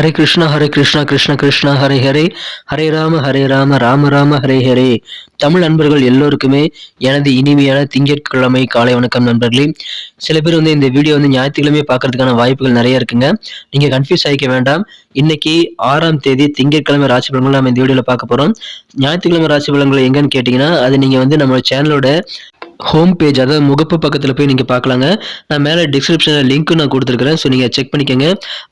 ஹரே கிருஷ்ணா ஹரே கிருஷ்ணா கிருஷ்ண கிருஷ்ணா ஹரே ஹரே. ஹரே ராம ஹரே ராம ராம ராம ஹரே ஹரே. தமிழ் நண்பர்கள் எல்லோருக்குமே எனது இனிமையான திங்கட்கிழமை காலை வணக்கம் நண்பர்களே. சில பேர் வந்து இந்த வீடியோ வந்து ஞாயிற்றுக்கிழமை பார்க்கறதுக்கான வாய்ப்புகள் நிறைய இருக்குங்க. நீங்கள் கன்ஃபியூஸ் ஆகிக்க வேண்டாம். இன்னைக்கு ஆறாம் தேதி திங்கட்கிழமை ராசி பலன்கள் நம்ம இந்த வீடியோவில் பார்க்க போறோம். ஞாயிற்றுக்கிழமை ராசி பலன்கள் எங்கன்னு கேட்டிங்கன்னா அது நீங்கள் வந்து நம்ம சேனலோட ஹோம் பேஜ் அதாவது முகப்பு பக்கத்தில் போய் நீங்கள் பார்க்கலாங்க. நான் மேலே டிஸ்கிரிப்ஷனில் லிங்க்கு நான் கொடுத்துருக்கிறேன். ஸோ நீங்கள் செக் பண்ணிக்கோங்க.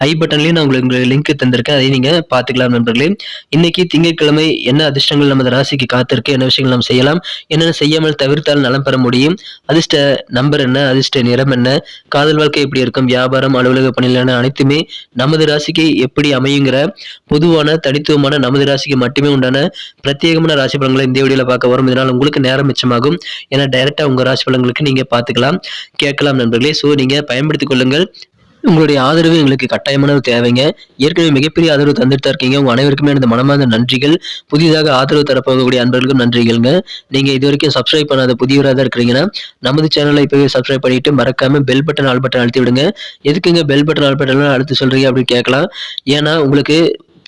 ஐ பட்டன்லேயும் நான் உங்களுக்கு லிங்க் தந்திருக்கேன். அதையும் நீங்கள் பார்த்துக்கலாம் நண்பர்களே. இன்றைக்கி திங்கட்கிழமை என்ன அதிர்ஷ்டங்கள் நமது ராசிக்கு காத்திருக்கு? என்ன விஷயங்கள் நாம் செய்யலாம்? என்னென்ன செய்யாமல் தவிர்த்தால் நலம் பெற முடியும்? அதிர்ஷ்ட நம்பர் என்ன? அதிர்ஷ்ட நிறம் என்ன? காதல் வாழ்க்கை எப்படி இருக்கும்? வியாபாரம் அலுவலக பணியிலான அனைத்துமே நமது ராசிக்கு எப்படி அமையுங்கிற பொதுவான தனித்துவமான நமது ராசிக்கு மட்டுமே உண்டான பிரத்யேகமான ராசி பலன்களை இந்த வீடியோவில் பார்க்க வரும். இதனால் உங்களுக்கு நேரம் மிச்சமாகும். ஏன்னா டைரக்ட் உங்கள் ராசி பலன்களுக்கு நீங்கள் பார்த்துக்கலாம். கேட்கலாம் நண்பர்களே. ஸோ நீங்கள் பயன்படுத்திக் கொள்ளுங்கள். உங்களுடைய ஆதரவு எங்களுக்கு கட்டாயமான தேவைங்க. ஏற்கனவே மிகப்பெரிய ஆதரவு தந்துட்டு தான் இருக்கீங்க. உங்க அனைவருக்குமே எனது மனமார்ந்த நன்றிகள். புதிதாக ஆதரவு தரப்போகக்கூடிய அன்பர்களுக்கும் நன்றிகள்ங்க. நீங்க இது வரைக்கும் சப்ஸ்கிரைப் பண்ணாத புதியவராக தான் இருக்கிறீங்கன்னா நமது சேனலை இப்போவே சப்ஸ்கிரைப் பண்ணிட்டு மறக்காம பெல் பட்டன் ஆல் பட்டன் அழுத்தி விடுங்க எதுக்குங்க பெல் பட்டன் ஆல் பட்டன் அழுத்தி சொல்றீங்க அப்படின்னு கேட்கலாம். ஏன்னா உங்களுக்கு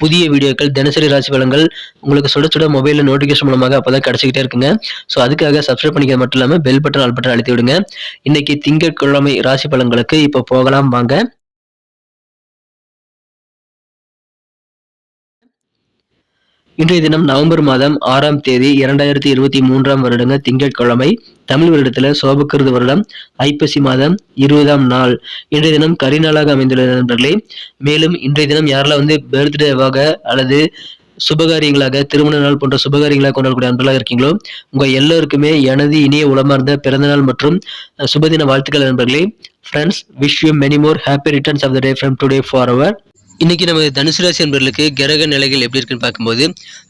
புதிய வீடியோக்கள் தினசரி ராசி பலன்கள் உங்களுக்கு சுட சுட மொபைலில் நோட்டிஃபிகேஷன் மூலமாக அப்பதான் கிடைச்சிக்கிட்டே இருக்குங்க. ஸோ அதுக்காக சப்ஸ்கிரைப் பண்ணிக்கிறது மட்டும் இல்லாமல் பெல் பட்டன் ஆல் பட்டன் அழுத்தி விடுங்க. இன்னைக்கு திங்கட்கிழமை ராசி பலன்களுக்கு இப்போ போகலாம் வாங்க. இன்றைய தினம் நவம்பர் மாதம் ஆறாம் தேதி இரண்டாயிரத்தி இருபத்தி மூன்றாம் வருடங்க திங்கட்கிழமை தமிழ் வருடத்துல சோபக்கிருது வருடம் ஐப்பசி மாதம் இருபதாம் நாள். இன்றைய தினம் கரிநாளாக அமைந்துள்ளது நண்பர்களே. மேலும் இன்றைய தினம் யாரெல்லாம் வந்து பர்த்டேவாக அல்லது சுபகாரியங்களாக திருமண நாள் போன்ற சுபகாரியங்களாக கொண்டாடக்கூடிய அன்பர்களாக இருக்கீங்களோ உங்க எல்லோருக்குமே எனது இனிய உளமார்ந்த பிறந்தநாள் மற்றும் சுபதின வாழ்த்துக்கள் நண்பர்களே. Friends wish you many more happy returns of the day from today for our இன்றைக்கி நம்ம தனுசு ராசி என்பவர்களுக்கு கிரக நிலைகள் எப்படி இருக்குன்னு பார்க்கும்போது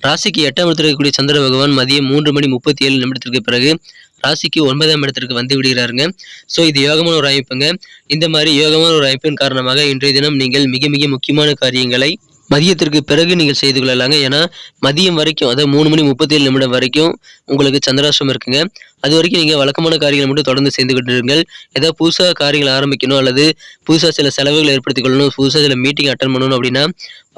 ராசிக்கு எட்டாம் இடத்துல இருக்கக்கூடிய சந்திர பகவான் மதியம் மூன்று மணி முப்பத்தி ஏழு நிமிடத்திற்கு பிறகு ராசிக்கு ஒன்பதாம் இடத்திற்கு வந்து விடுகிறாருங்க. ஸோ இது யோகமான ஒரு அமைப்புங்க. இந்த மாதிரி யோகமான ஒரு அமைப்பின் காரணமாக இன்றைய தினம் நீங்கள் மிக மிக முக்கியமான காரியங்களை மதியத்திற்கு பிறகு நீங்கள் செய்து கொள்ளலாங்க. ஏன்னா மதியம் வரைக்கும் அதாவது மூணு மணி முப்பத்தி ஏழு நிமிடம் வரைக்கும் உங்களுக்கு சந்திராஷ்டிரம் இருக்குங்க. அது வரைக்கும் நீங்கள் வழக்கமான காரியங்களை மட்டும் தொடர்ந்து செய்து கொண்டிருங்கள். ஏதாவது புதுசாக காரியங்கள் ஆரம்பிக்கணும் அல்லது புதுசாக சில செலவுகளை ஏற்படுத்திக் கொள்ளணும் புதுசாக சில மீட்டிங் அட்டன் பண்ணணும் அப்படின்னா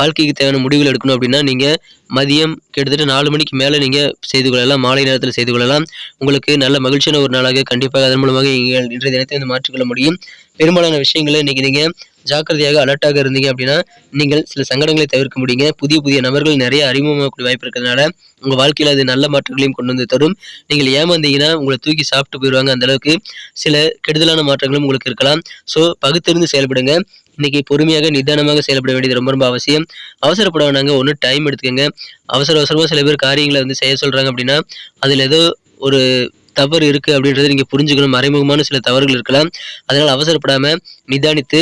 வாழ்க்கைக்கு தேவையான முடிவுகள் எடுக்கணும் அப்படின்னா நீங்கள் மதியம் கிட்டத்தட்ட நாலு மணிக்கு மேலே நீங்கள் செய்து கொள்ளலாம். மாலை நேரத்தில் செய்து கொள்ளலாம். உங்களுக்கு நல்ல மகிழ்ச்சியான ஒரு நாளாக கண்டிப்பாக அதன் மூலமாக நீங்கள் இன்றைய தினத்தை வந்து மாற்றிக்கொள்ள முடியும். பெரும்பாலான விஷயங்களை இன்றைக்கி நீங்கள் ஜாக்கிரதையாக அலர்ட்டாக இருந்தீங்க அப்படின்னா நீங்கள் சில சங்கடங்களை தவிர்க்க முடியுங்க. புதிய புதிய நபர்கள் நிறைய அறிமுகமாகக்கூடிய வாய்ப்பு இருக்கிறதுனால உங்கள் வாழ்க்கையில் அது நல்ல மாற்றங்களையும் கொண்டு வந்து தரும். நீங்கள் ஏமாந்தீங்கன்னா உங்களை தூக்கி சாப்பிட்டு போயிடுவாங்க அந்த அளவுக்கு சில கெடுதலான மாற்றங்களும் உங்களுக்கு இருக்கலாம். ஸோ பகுத்திருந்து செயல்படுங்க. இன்னைக்கு பொறுமையாக நிதானமாக செயல்பட வேண்டியது ரொம்ப ரொம்ப அவசியம். அவசரப்பட வேணாங்க. ஒன்று டைம் எடுத்துக்கோங்க. அவசர அவசரமாக சில பேர் காரியங்களை வந்து செய்ய சொல்கிறாங்க அப்படின்னா அதில் ஏதோ ஒரு தவறு இருக்குது அப்படின்றத நீங்கள் புரிஞ்சுக்கணும். மறைமுகமான சில தவறுகள் இருக்கலாம். அதனால் அவசரப்படாமல் நிதானித்து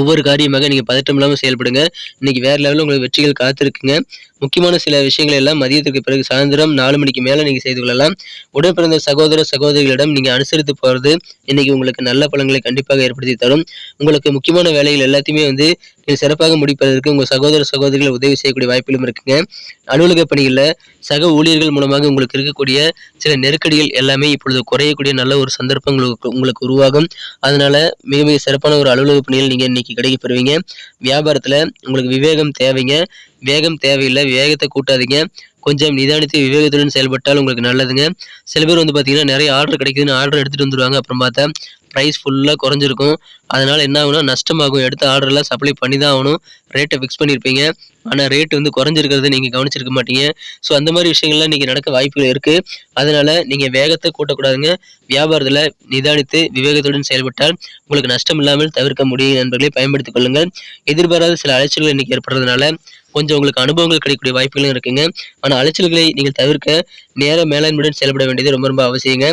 ஒவ்வொரு காரியமாக நீங்கள் பதட்டம் இல்லாமல் செயல்படுங்க. இன்னைக்கு வேற லெவலில் உங்களுக்கு வெற்றிகள் காத்திருக்குங்க. முக்கியமான சில விஷயங்கள் எல்லாம் மதியத்துக்கு பிறகு சாயந்தரம் நாலு மணிக்கு மேலே நீங்கள் செய்து கொள்ளலாம். உடன் பிறந்த சகோதர சகோதரிகளிடம் நீங்கள் அனுசரித்து போகிறது இன்னைக்கு உங்களுக்கு நல்ல பலன்களை கண்டிப்பாக ஏற்படுத்தி தரும். உங்களுக்கு முக்கியமான வேலைகள் எல்லாத்தையுமே வந்து சிறப்பாக முடிப்பதற்கு உங்கள் சகோதர சகோதரிகள் உதவி செய்யக்கூடிய வாய்ப்பிலும் இருக்குங்க. அலுவலக பணிகளில் சக ஊழியர்கள் மூலமாக உங்களுக்கு இருக்கக்கூடிய சில நெருக்கடிகள் எல்லாமே இப்பொழுது குறையக்கூடிய நல்ல ஒரு சந்தர்ப்பம் உங்களுக்கு உங்களுக்கு உருவாகும். அதனால மிக மிக சிறப்பான ஒரு அலுவலக பணிகள் நீங்கள் இன்னைக்கு கிடைக்கப்பெறுவீங்க வியாபாரத்தில் உங்களுக்கு விவேகம் தேவைங்க. வேகம் தேவையில்லை. வேகத்தை கூட்டாதீங்க. கொஞ்சம் நிதானித்து விவேகத்துடன் செயல்பட்டால் உங்களுக்கு நல்லதுங்க. சில பேர் வந்து பார்த்தீங்கன்னா நிறைய ஆர்டர் கிடைக்குதுன்னு ஆர்டர் எடுத்துகிட்டு வந்துடுவாங்க அப்புறம் பார்த்தா ப்ரைஸ் ஃபுல்லாக குறைஞ்சிருக்கும். அதனால் என்ன ஆகும்னா நஷ்டமாகும். எடுத்த ஆர்டர்லாம் சப்ளை பண்ணி தான் ஆகணும். ரேட்டை ஃபிக்ஸ் பண்ணியிருப்பீங்க ஆனால் ரேட் வந்து குறைஞ்சிருக்கிறத நீங்கள் கவனிச்சிருக்க மாட்டீங்க. ஸோ அந்த மாதிரி விஷயங்கள்லாம் இன்றைக்கி நடக்க வாய்ப்புகள் இருக்குது அதனால் நீங்கள் வேகத்தை கூட்டக்கூடாதுங்க. வியாபாரத்தில் நிதானித்து விவேகத்துடன் செயல்பட்டால் உங்களுக்கு நஷ்டம் இல்லாமல் தவிர்க்க முடியும் நண்பர்களை பயன்படுத்திக் கொள்ளுங்கள். எதிர்பாராத சில அலைச்சல்கள் இன்றைக்கி ஏற்படுறதுனால கொஞ்சம் உங்களுக்கு அனுபவங்கள் கிடைக்கக்கூடிய வாய்ப்புகளும் இருக்குங்க. ஆனால் அலைச்சல்களை நீங்கள் தவிர்க்க நேர மேலாண்மையுடன் செயல்பட வேண்டியது ரொம்ப ரொம்ப அவசியங்க.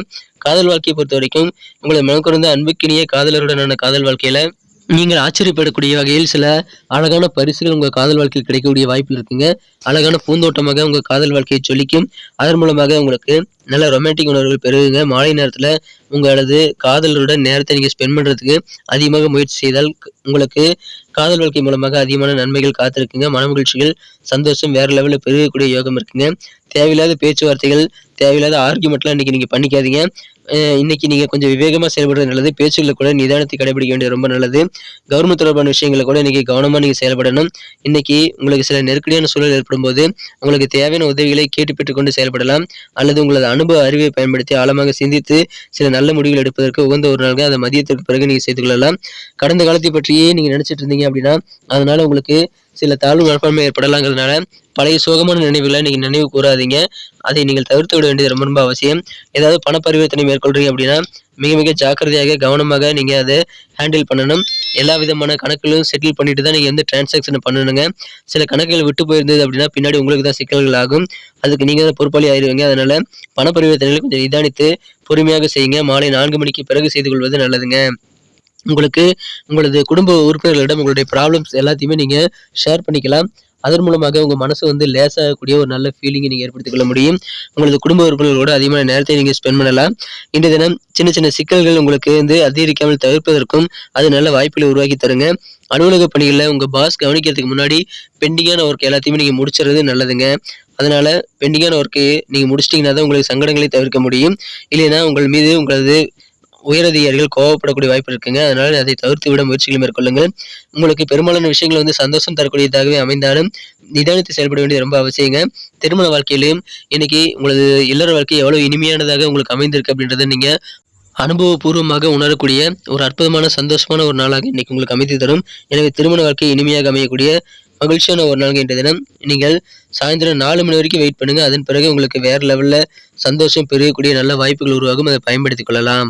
காதல் வாழ்க்கையை பொறுத்த வரைக்கும் உங்களை மனக்குறந்த அன்புக்கினிய காதலருடனான காதல் வாழ்க்கையில நீங்கள் ஆச்சரியப்படக்கூடிய வகையில் சில அழகான பரிசுகள் உங்கள் காதல் வாழ்க்கையில் கிடைக்கக்கூடிய வாய்ப்பு இருக்குங்க. அழகான பூந்தோட்டமாக உங்கள் காதல் வாழ்க்கையை சொல்லிக்கும். அதன் மூலமாக உங்களுக்கு நல்ல ரொமான்டிக் உணர்வுகள் பெருகுங்க. மாலை நேரத்தில் உங்களது காதலருடன் நேரத்தை நீங்கள் ஸ்பெண்ட் பண்ணுறதுக்கு அதிகமாக முயற்சி செய்தால் உங்களுக்கு காதல் வாழ்க்கை மூலமாக அதிகமான நன்மைகள் காத்திருக்குங்க. மன மகிழ்ச்சிகள் சந்தோஷம் வேறு லெவலில் பெருகக்கூடிய யோகம் இருக்குங்க. தேவையில்லாத பேச்சுவார்த்தைகள் தேவையில்லாத ஆர்குமெண்ட்லாம் இன்றைக்கி நீங்கள் பண்ணிக்காதீங்க. இன்னைக்கு நீங்கள் கொஞ்சம் விவேகமாக செயல்படுறது நல்லது. பேச்சுகளை கூட நிதானத்தை கடைபிடிக்க வேண்டியது ரொம்ப நல்லது. கவர்மெண்ட் தொடர்பான விஷயங்களை கூட இன்றைக்கி கவனமாக நீங்கள் செயல்படணும். இன்றைக்கி உங்களுக்கு சில நெருக்கடியான சூழல் ஏற்படும் போது உங்களுக்கு தேவையான உதவிகளை கேட்டு பெற்றுக்கொண்டு செயல்படலாம். அல்லது உங்களது அனுபவ அறிவை பயன்படுத்தி ஆழமாக சிந்தித்து சில நல்ல முடிவுகள் எடுப்பதற்கு உகந்த ஒரு நாள்கள் அதை மதியத்திற்கு பிறகு நீங்கள் செய்து கொள்ளலாம். கடந்த காலத்தை பற்றியே நீங்கள் நினச்சிட்டு இருந்தீங்க அப்படின்னா அதனால் உங்களுக்கு சில தாழ்வு மனப்பான்மை ஏற்படலாங்கிறதுனால பழைய சோகமான நினைவுகளை நீங்கள் நினைவு கூறாதீங்க. அதை நீங்கள் தவிர்த்து விட வேண்டியது ரொம்ப ரொம்ப அவசியம். ஏதாவது பண பரிவர்த்தனை மேற்கொள்றீங்க அப்படின்னா மிக மிக ஜாக்கிரதையாக கவனமாக நீங்கள் அதை ஹேண்டில் பண்ணணும். எல்லா விதமான கணக்குகளும் செட்டில் பண்ணிட்டு தான் நீங்கள் வந்து டிரான்சாக்ஷன் பண்ணணுங்க. சில கணக்குகள் விட்டு போயிருந்தது அப்படின்னா பின்னாடி உங்களுக்கு தான் சிக்கல்கள் ஆகும். அதுக்கு நீங்கள் தான் பொறுப்பாளி ஆயிருவீங்க. அதனால பண பரிவர்த்தனைகளை கொஞ்சம் நிதானித்து பொறுமையாக செய்யுங்க. மாலை நான்கு மணிக்கு பிறகு செய்து கொள்வது நல்லதுங்க. உங்களுக்கு உங்களது குடும்ப உறுப்பினர்களிடம் உங்களுடைய ப்ராப்ளம்ஸ் எல்லாத்தையுமே நீங்கள் ஷேர் பண்ணிக்கலாம். அதன் மூலமாக உங்கள் மனசு வந்து லேசாகக்கூடிய ஒரு நல்ல ஃபீலிங்கை நீங்கள் ஏற்படுத்திக் கொள்ள முடியும். உங்களது குடும்ப உறுப்பினர்களோட அதிகமான நேரத்தை நீங்கள் ஸ்பெண்ட் பண்ணலாம். இன்றைய தினம் சின்ன சின்ன சிக்கல்கள் உங்களுக்கு வந்து அதிகரிக்காமல் தவிர்ப்பதற்கும் அது நல்ல வாய்ப்புகளை உருவாக்கி தருங்க. அலுவலக பணிகளில் உங்கள் பாஸ் கவனிக்கிறதுக்கு முன்னாடி பெண்டிங்கான ஒர்க் எல்லாத்தையுமே நீங்கள் முடிச்சுறது நல்லதுங்க. அதனால் பெண்டிங்கான ஒர்க்கு நீங்கள் முடிச்சிட்டிங்கன்னா தான் உங்களுக்கு சங்கடங்களை தவிர்க்க முடியும். இல்லைன்னா உங்கள் மீது உங்களது உயரதிகாரிகள் கோவப்படக்கூடிய வாய்ப்பு இருக்குங்க. அதனால அதை தவிர்த்து விட முயற்சிகளை மேற்கொள்ளுங்கள். உங்களுக்கு பெரும்பாலான விஷயங்கள் வந்து சந்தோஷம் தரக்கூடியதாகவே அமைந்தாலும் நிதானித்து செயல்பட வேண்டியது ரொம்ப அவசியங்க. திருமண வாழ்க்கையிலும் இன்னைக்கு உங்களது இல்லற வாழ்க்கை எவ்வளவு இனிமையானதாக உங்களுக்கு அமைந்திருக்கு அப்படின்றத நீங்க அனுபவபூர்வமாக உணரக்கூடிய ஒரு அற்புதமான சந்தோஷமான ஒரு நாளாக இன்னைக்கு உங்களுக்கு அமைத்து தரும். எனவே திருமண வாழ்க்கை இனிமையாக அமையக்கூடிய மகிழ்ச்சியான ஒரு நாள் என்ற தினம். நீங்கள் சாயந்தரம் நாலு மணி வரைக்கும் வெயிட் பண்ணுங்க. அதன் பிறகு உங்களுக்கு வேற லெவல்ல சந்தோஷம் பெருகக்கூடிய நல்ல வாய்ப்புகள் உருவாகும். அதை பயன்படுத்திக் கொள்ளலாம்.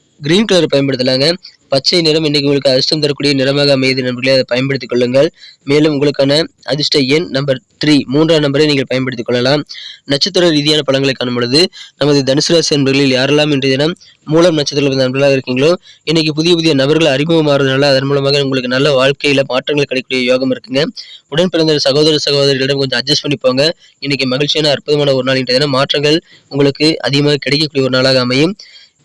Green colour பயன்படுத்தலாங்க. பச்சை நிறம் இன்னைக்கு உங்களுக்கு அதிர்ஷ்டம் தரக்கூடிய நிறமாக அமையுது நண்பர்களே அதை பயன்படுத்திக் கொள்ளுங்கள். மேலும் உங்களுக்கான அதிர்ஷ்ட எண் நம்பர் த்ரீ மூன்றாம் நம்பரை நீங்கள் பயன்படுத்திக் கொள்ளலாம். நட்சத்திர ரீதியான பழங்களை காணும் பொழுது நமது தனுசு ராசி நண்பர்களில் யாரெல்லாம் இன்றைய தினம் மூலம் நட்சத்திர நண்பர்களாக இருக்கீங்களோ இன்னைக்கு புதிய புதிய நபர்கள் அறிமுகமாறதுனால அதன் மூலமாக உங்களுக்கு நல்ல வாழ்க்கையில மாற்றங்கள் கிடைக்கக்கூடிய யோகம் இருக்குங்க. உடன் பிறந்த சகோதர சகோதரிகளிடம் கொஞ்சம் அட்ஜஸ்ட் பண்ணி போங்க. இன்னைக்கு மகிழ்ச்சியான அற்புதமான ஒரு நாள் இன்றைய தினம். மாற்றங்கள் உங்களுக்கு அதிகமாக கிடைக்கக்கூடிய ஒரு நாளாக அமையும்.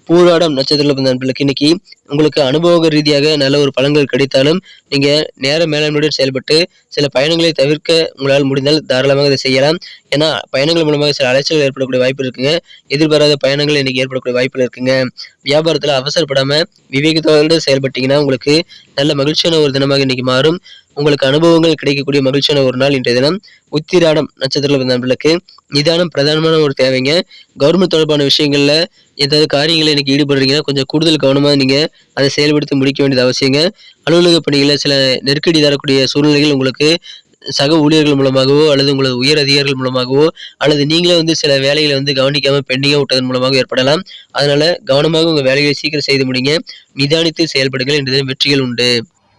பூராடம் நட்சத்திரத்தில் பிறந்த நண்பர்களுக்கு இன்னைக்கு உங்களுக்கு அனுபவ ரீதியாக நல்ல ஒரு பலன்கள் கிடைத்தாலும் நீங்க நேர மேலாண்மையுடன் செயல்பட்டு சில பயணங்களை தவிர்க்க உங்களால் முடிந்தால் தாராளமாக இதை செய்யலாம். ஏன்னா பயணங்கள் மூலமாக சில அலைச்சல்கள் ஏற்படக்கூடிய வாய்ப்பு இருக்குங்க. எதிர்பாராத பயணங்கள் இன்னைக்கு ஏற்படக்கூடிய வாய்ப்புகள் இருக்குங்க. வியாபாரத்துல அவசரப்படாம விவேகத்தோடு செயல்பட்டீங்கன்னா உங்களுக்கு நல்ல மகிழ்ச்சியான ஒரு தினமாக இன்னைக்கு மாறும். உங்களுக்கு அனுபவங்கள் கிடைக்கக்கூடிய மகிழ்ச்சியான ஒரு நாள் இன்றைய தினம். உத்திராடம் நட்சத்திரத்தில் பிறந்த நண்பர்களுக்கு நிதானம் பிரதானமான ஒரு தேவைங்க. கவர்மெண்ட் தொடர்பான விஷயங்களில் ஏதாவது காரியங்களில் எனக்கு ஈடுபடுறீங்கன்னா கொஞ்சம் கூடுதல் கவனமாக நீங்கள் அதை செயல்படுத்தி முடிக்க வேண்டியது அவசியங்க. அலுவலக பணிகளில் சில நெருக்கடி தரக்கூடிய சூழ்நிலைகள் உங்களுக்கு சக ஊழியர்கள் மூலமாகவோ அல்லது உங்களது உயர் அதிகாரிகள் மூலமாகவோ அல்லது நீங்களே வந்து சில வேலைகளை வந்து கவனிக்காமல் பெண்டிங்காக விட்டதன் மூலமாக ஏற்படலாம். அதனால கவனமாக உங்கள் வேலைகளை சீக்கிரம் செய்து முடிங்க. நிதானித்து செயல்படுங்கள். என்ற வெற்றிகள் உண்டு.